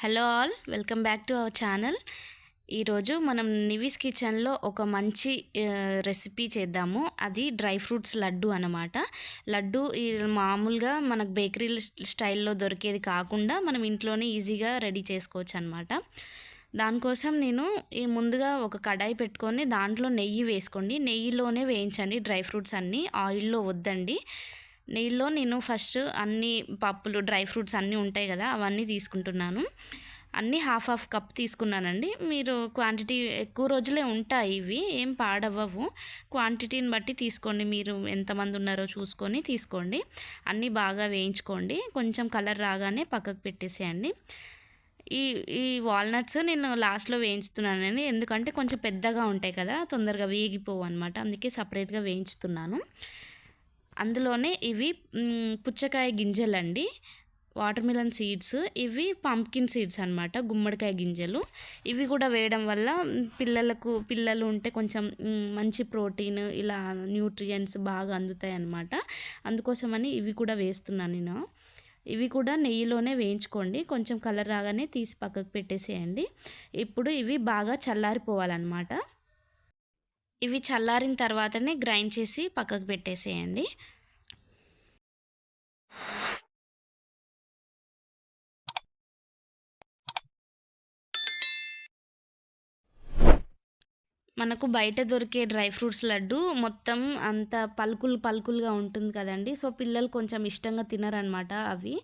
Hello all welcome back to our channel. ఈరోజు మనం నివిస్ కిచెన్లో ఒక మంచి రెసిపీ చేద్దాము. అది డ్రై ఫ్రూట్స్ లడ్డు అనమాట లడ్డు ఈ మామూలుగా మనకు బేకరీ స్టైల్లో దొరికేది కాకుండా మనం ఇంట్లోనే ఈజీగా రెడీ చేసుకోవచ్చు అనమాట దానికోసం నేను ఈ ముందుగా ఒక కడాయి పెట్టుకొని దాంట్లో నెయ్యి వేసుకోండి. నెయ్యిలోనే వేయించండి డ్రై ఫ్రూట్స్ అన్నీ. ఆయిల్లో వద్దండి. నీళ్ళలో నేను ఫస్ట్ అన్ని పప్పులు డ్రై ఫ్రూట్స్ అన్నీ ఉంటాయి కదా అవన్నీ తీసుకుంటున్నాను. అన్నీ హాఫ్ హాఫ్ కప్ తీసుకున్నానండి. మీరు క్వాంటిటీ ఎక్కువ రోజులే ఉంటాయి ఇవి ఏం పాడవ్వవు. క్వాంటిటీని బట్టి తీసుకోండి మీరు ఎంతమంది ఉన్నారో చూసుకొని తీసుకోండి. అన్నీ బాగా వేయించుకోండి. కొంచెం కలర్ రాగానే పక్కకు పెట్టేసేయండి. ఈ ఈ వాల్నట్స్ నేను లాస్ట్లో వేయించుతున్నానండి. ఎందుకంటే కొంచెం పెద్దగా ఉంటాయి కదా తొందరగా వేగిపోవు అనమాట అందుకే సపరేట్గా వేయించుతున్నాను. అందులోనే ఇవి పుచ్చకాయ గింజలండి. వాటర్ మిలన్ సీడ్స్ ఇవి పంప్కిన్ సీడ్స్ అనమాట గుమ్మడికాయ గింజలు. ఇవి కూడా వేయడం వల్ల పిల్లలకు పిల్లలు ఉంటే కొంచెం మంచి ప్రోటీన్ ఇలా న్యూట్రియంట్స్ బాగా అందుతాయి అన్నమాట. అందుకోసమని ఇవి కూడా వేస్తున్నాను నేను. ఇవి కూడా నెయ్యిలోనే వేయించుకోండి. కొంచెం కలర్ రాగానే తీసి పక్కకు పెట్టేసేయండి. ఇప్పుడు ఇవి బాగా చల్లారిపోవాలన్నమాట. ఇవి చల్లారిన తర్వాతనే గ్రైండ్ చేసి పక్కకు పెట్టేసేయండి. మనకు బయట దొరికే డ్రై ఫ్రూట్స్ లడ్డు మొత్తం అంత పలుకులు పలుకులుగా ఉంటుంది కదండి. సో పిల్లలు కొంచెం ఇష్టంగా తినరనమాట అవి.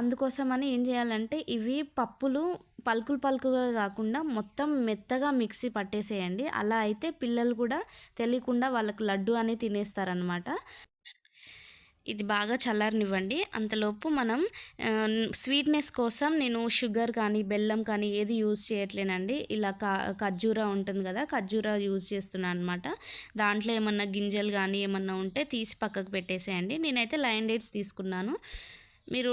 అందుకోసమని ఏం చేయాలంటే ఇవి పప్పులు పలుకులు పలుకుగా కాకుండా మొత్తం మెత్తగా మిక్సీ పట్టేసేయండి. అలా అయితే పిల్లలు కూడా తెలియకుండా వాళ్ళకు లడ్డు అని తినేస్తారనమాట ఇది బాగా చల్లారనివ్వండి. అంతలోపు మనం స్వీట్నెస్ కోసం నేను షుగర్ కానీ బెల్లం కానీ ఏది యూజ్ చేయట్లేనండి. ఇలా ఖర్జూరా ఉంటుంది కదా ఖర్జూరా యూజ్ చేస్తున్నాను అనమాట దాంట్లో ఏమన్నా గింజలు కానీ ఏమన్నా ఉంటే తీసి పక్కకు పెట్టేసేయండి. నేనైతే లైన్ డేట్స్ తీసుకున్నాను. మీరు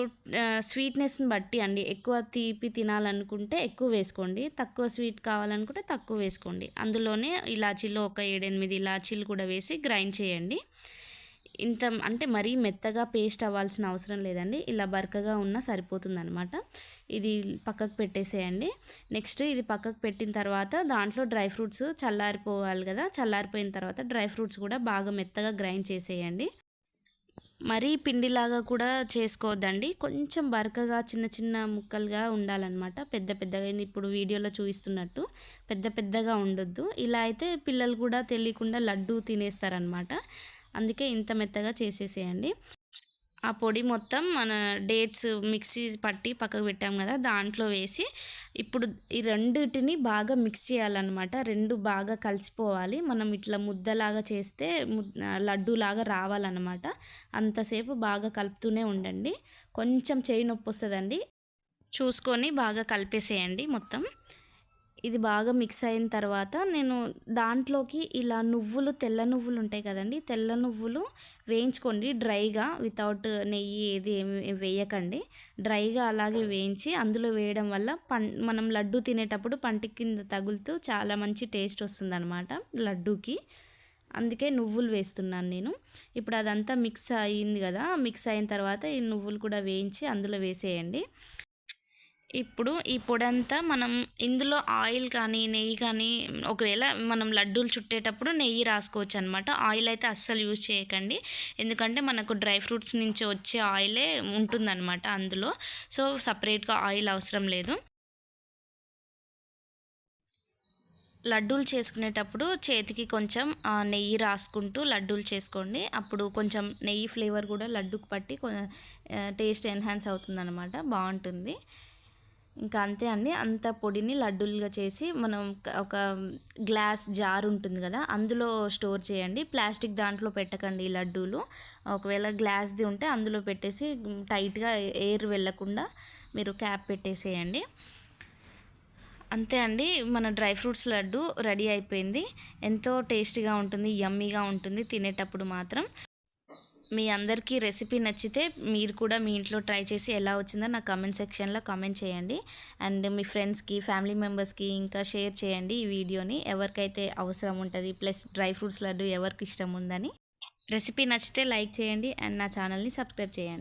స్వీట్నెస్ని బట్టి అండి. ఎక్కువ తీపి తినాలనుకుంటే ఎక్కువ వేసుకోండి. తక్కువ స్వీట్ కావాలనుకుంటే తక్కువ వేసుకోండి. అందులోనే ఇలాచీలో ఒక ఏడెనిమిది ఇలాచీలు కూడా వేసి గ్రైండ్ చేయండి. ఇంత అంటే మరీ మెత్తగా పేస్ట్ అవ్వాల్సిన అవసరం లేదండి. ఇలా బరకగా ఉన్నా సరిపోతుందనమాట ఇది పక్కకు పెట్టేసేయండి. నెక్స్ట్ ఇది పక్కకు పెట్టిన తర్వాత దాంట్లో డ్రై ఫ్రూట్స్ చల్లారిపోవాలి కదా చల్లారిపోయిన తర్వాత డ్రై ఫ్రూట్స్ కూడా బాగా మెత్తగా గ్రైండ్ చేసేయండి. మరీ పిండిలాగా కూడా చేసుకోవద్దండి. కొంచెం బరకగా చిన్న చిన్న ముక్కలుగా ఉండాలన్నమాట. పెద్ద పెద్దగా ఇప్పుడు వీడియోలో చూపిస్తున్నట్టు పెద్ద పెద్దగా ఉండొద్దు. ఇలా అయితే పిల్లలు కూడా తెలియకుండా లడ్డు తినేస్తారనమాట అందుకే ఇంత మెత్తగా చేసేసేయండి. ఆ పొడి మొత్తం మన డేట్స్ మిక్సీ పట్టి పక్కకు పెట్టాం కదా దాంట్లో వేసి ఇప్పుడు ఈ రెండింటిని బాగా మిక్స్ చేయాలన్నమాట. రెండు బాగా కలిసిపోవాలి. మనం ఇట్లా ముద్దలాగా చేస్తే లడ్డూలాగా రావాలన్నమాట. అంతసేపు బాగా కలుపుతూనే ఉండండి. కొంచెం చేయి నొప్పి వస్తుందండి. చూసుకొని బాగా కలిపేసేయండి మొత్తం. ఇది బాగా మిక్స్ అయిన తర్వాత నేను దాంట్లోకి ఇలా నువ్వులు తెల్ల నువ్వులు ఉంటాయి కదండి తెల్ల నువ్వులు వేయించుకోండి డ్రైగా వితౌట్ నెయ్యి ఏది ఏమి వేయకండి. డ్రైగా అలాగే వేయించి అందులో వేయడం వల్ల పం మనం లడ్డు తినేటప్పుడు పంటి కింద తగులుతూ చాలా మంచి టేస్ట్ వస్తుందన్నమాట లడ్డూకి. అందుకే నువ్వులు వేస్తున్నాను నేను. ఇప్పుడు అదంతా మిక్స్ అయ్యింది కదా మిక్స్ అయిన తర్వాత ఈ నువ్వులు కూడా వేయించి అందులో వేసేయండి. ఇప్పుడు ఈ పొడంతా మనం ఇందులో ఆయిల్ కానీ నెయ్యి కానీ ఒకవేళ మనం లడ్డూలు చుట్టేటప్పుడు నెయ్యి రాసుకోవచ్చు అనమాట ఆయిల్ అయితే అస్సలు యూజ్ చేయకండి. ఎందుకంటే మనకు డ్రై ఫ్రూట్స్ నుంచి వచ్చే ఆయిలే ఉంటుందన్నమాట అందులో. సో సపరేట్గా ఆయిల్ అవసరం లేదు. లడ్డూలు చేసుకునేటప్పుడు చేతికి కొంచెం నెయ్యి రాసుకుంటూ లడ్డూలు చేసుకోండి. అప్పుడు కొంచెం నెయ్యి ఫ్లేవర్ కూడా లడ్డుకు పట్టి టేస్ట్ ఎన్హాన్స్ అవుతుందన్నమాట. బాగుంటుంది. ఇంకా అంతే అండి. అంత పొడిని లడ్డూలుగా చేసి మనం ఒక గ్లాస్ జార్ ఉంటుంది కదా అందులో స్టోర్ చేయండి. ప్లాస్టిక్ దాంట్లో పెట్టకండి ఈ లడ్డూలు. ఒకవేళ గ్లాస్ది ఉంటే అందులో పెట్టేసి టైట్గా ఎయిర్ వెళ్ళకుండా మీరు క్యాప్ పెట్టేసేయండి. అంతే అండి. మన డ్రై ఫ్రూట్స్ లడ్డు రెడీ అయిపోయింది. ఎంతో టేస్టీగా ఉంటుంది యమ్మీగా ఉంటుంది తినేటప్పుడు మాత్రం. మీ అందరికీ రెసిపీ నచ్చితే మీరు కూడా మీ ఇంట్లో ట్రై చేసి ఎలా వచ్చిందో నా కమెంట్ సెక్షన్లో కామెంట్ చేయండి. అండ్ మీ ఫ్రెండ్స్కి ఫ్యామిలీ మెంబర్స్కి ఇంకా షేర్ చేయండి ఈ వీడియోని. ఎవరికైతే అవసరం ఉంటుంది ప్లస్ డ్రై ఫ్రూట్స్ లడ్డు ఎవరికి ఇష్టం ఉందని. రెసిపీ నచ్చితే లైక్ చేయండి అండ్ నా ఛానల్ని సబ్స్క్రైబ్ చేయండి.